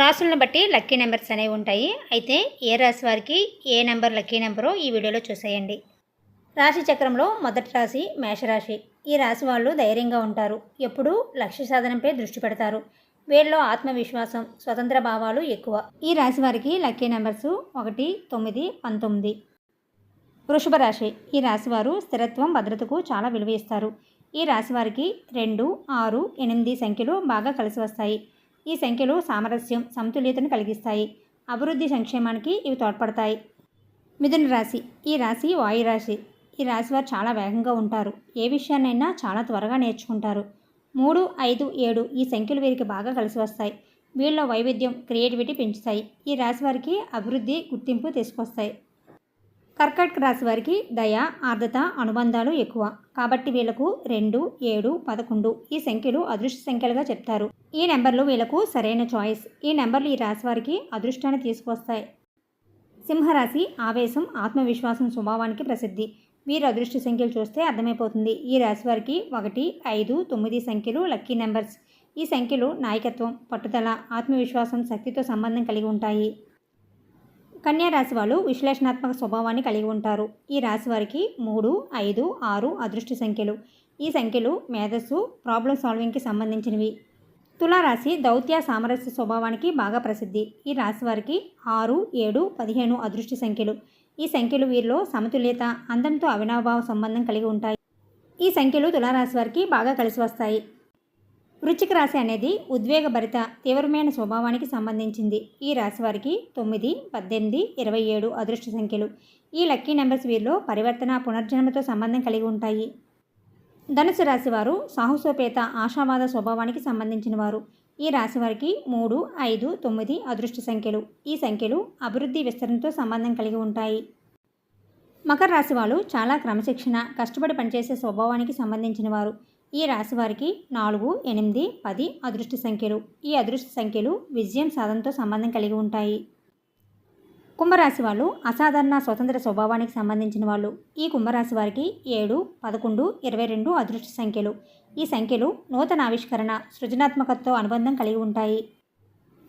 రాసులను బట్టి lucky numbers అనేవి ఉంటాయి. అయితే ఏ రాశి వారికి ఏ నెంబర్ లక్కీ నెంబరో ఈ వీడియోలో చూసేయండి. రాశి చక్రంలో మొదటి రాశి మేషరాశి. ఈ రాశి వాళ్ళు ధైర్యంగా ఉంటారు. ఎప్పుడూ లక్ష్య సాధనపై దృష్టి పెడతారు. వీళ్ళలో ఆత్మవిశ్వాసం స్వతంత్ర భావాలు ఎక్కువ. ఈ రాశి వారికి లక్కీ నెంబర్స్ ఒకటి తొమ్మిది పంతొమ్మిది. వృషభ రాశి. ఈ రాశివారు స్థిరత్వం భద్రతకు చాలా విలువ ఇస్తారు. ఈ రాశి వారికి రెండు ఆరు ఎనిమిది సంఖ్యలు బాగా కలిసి వస్తాయి. ఈ సంఖ్యలు సామరస్యం సమతుల్యతను కలిగిస్తాయి. అభివృద్ధి సంక్షేమానికి ఇవి తోడ్పడతాయి. మిథున రాశి. ఈ రాశి వాయు రాశి. ఈ రాశి వారు చాలా వేగంగా ఉంటారు. ఏ విషయాన్నైనా చాలా త్వరగా నేర్చుకుంటారు. మూడు ఐదు ఏడు ఈ సంఖ్యలు వీరికి బాగా కలిసి వస్తాయి. వీళ్ళలో వైవిధ్యం క్రియేటివిటీ పెంచుతాయి. ఈ రాశి వారికి అభివృద్ధి గుర్తింపు తీసుకొస్తాయి. కర్కాటక రాశి వారికి దయ ఆర్ద్రత అనుబంధాలు ఎక్కువ. కాబట్టి వీళ్ళకు రెండు ఏడు పదకొండు ఈ సంఖ్యలు అదృష్ట సంఖ్యలుగా చెప్తారు. ఈ నెంబర్లు వీళ్ళకు సరైన చాయిస్. ఈ నెంబర్లు ఈ రాశి వారికి అదృష్టాన్ని తీసుకొస్తాయి సింహరాశి ఆవేశం ఆత్మవిశ్వాసం స్వభావానికి ప్రసిద్ధి. వీరు అదృష్ట సంఖ్యలు చూస్తే అర్థమైపోతుంది. ఈ రాశి వారికి ఒకటి ఐదు తొమ్మిది సంఖ్యలు లక్కీ నెంబర్స్. ఈ సంఖ్యలు నాయకత్వం పట్టుదల ఆత్మవిశ్వాసం శక్తితో సంబంధం కలిగి ఉంటాయి. కన్యా రాశి వాళ్ళు విశ్లేషణాత్మక స్వభావాన్ని కలిగి ఉంటారు. ఈ రాశి వారికి మూడు ఐదు ఆరు అదృష్ట సంఖ్యలు. ఈ సంఖ్యలు మేధస్సు ప్రాబ్లం సాల్వింగ్కి సంబంధించినవి. తులారాశి దౌత్య సామరస్య స్వభావానికి బాగా ప్రసిద్ధి. ఈ రాశి వారికి ఆరు ఏడు పదిహేను అదృష్ట సంఖ్యలు. ఈ సంఖ్యలు వీరిలో సమతుల్యత అందంతో అవినాభావ సంబంధం కలిగి ఉంటాయి. ఈ సంఖ్యలు తులారాశి వారికి బాగా కలిసి వస్తాయి. వృచ్చిక రాశి అనేది ఉద్వేగభరిత తీవ్రమైన స్వభావానికి సంబంధించింది. ఈ రాశి వారికి తొమ్మిది పద్దెనిమిది ఇరవై ఏడు అదృష్ట సంఖ్యలు. ఈ లక్కీ నెంబర్స్ వీరిలో పరివర్తన పునర్జన్మతో సంబంధం కలిగి ఉంటాయి. ధనుసు రాశి వారు సాహసోపేత ఆశావాద స్వభావానికి సంబంధించిన వారు ఈ రాశి వారికి మూడు ఐదు తొమ్మిది అదృష్ట సంఖ్యలు. ఈ సంఖ్యలు అభివృద్ధి విస్తరణతో సంబంధం కలిగి ఉంటాయి. మకర రాశి వాళ్ళు చాలా క్రమశిక్షణ కష్టపడి పనిచేసే స్వభావానికి సంబంధించిన వారు ఈ రాశి వారికి నాలుగు ఎనిమిది పది అదృష్ట సంఖ్యలు. ఈ అదృష్ట సంఖ్యలు విజయం సాధనతో సంబంధం కలిగి ఉంటాయి. కుంభరాశి వాళ్ళు అసాధారణ స్వతంత్ర స్వభావానికి సంబంధించిన వాళ్ళు. ఈ కుంభరాశి వారికి ఏడు పదకొండు ఇరవై రెండు అదృష్ట సంఖ్యలు. ఈ సంఖ్యలు నూతన ఆవిష్కరణ సృజనాత్మకతతో అనుబంధం కలిగి ఉంటాయి.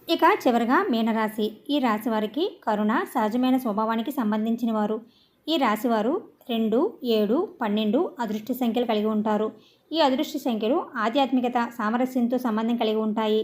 ఇక చివరగా మీనరాశి. ఈ రాశి వారికి కరుణ సహజమైన స్వభావానికి సంబంధించిన వారు. ఈ రాశివారు రెండు ఏడు పన్నెండు అదృష్ట సంఖ్యలు కలిగి ఉంటారు. ఈ అదృష్ట సంఖ్యలు ఆధ్యాత్మికత సామరస్యంతో సంబంధం కలిగి ఉంటాయి.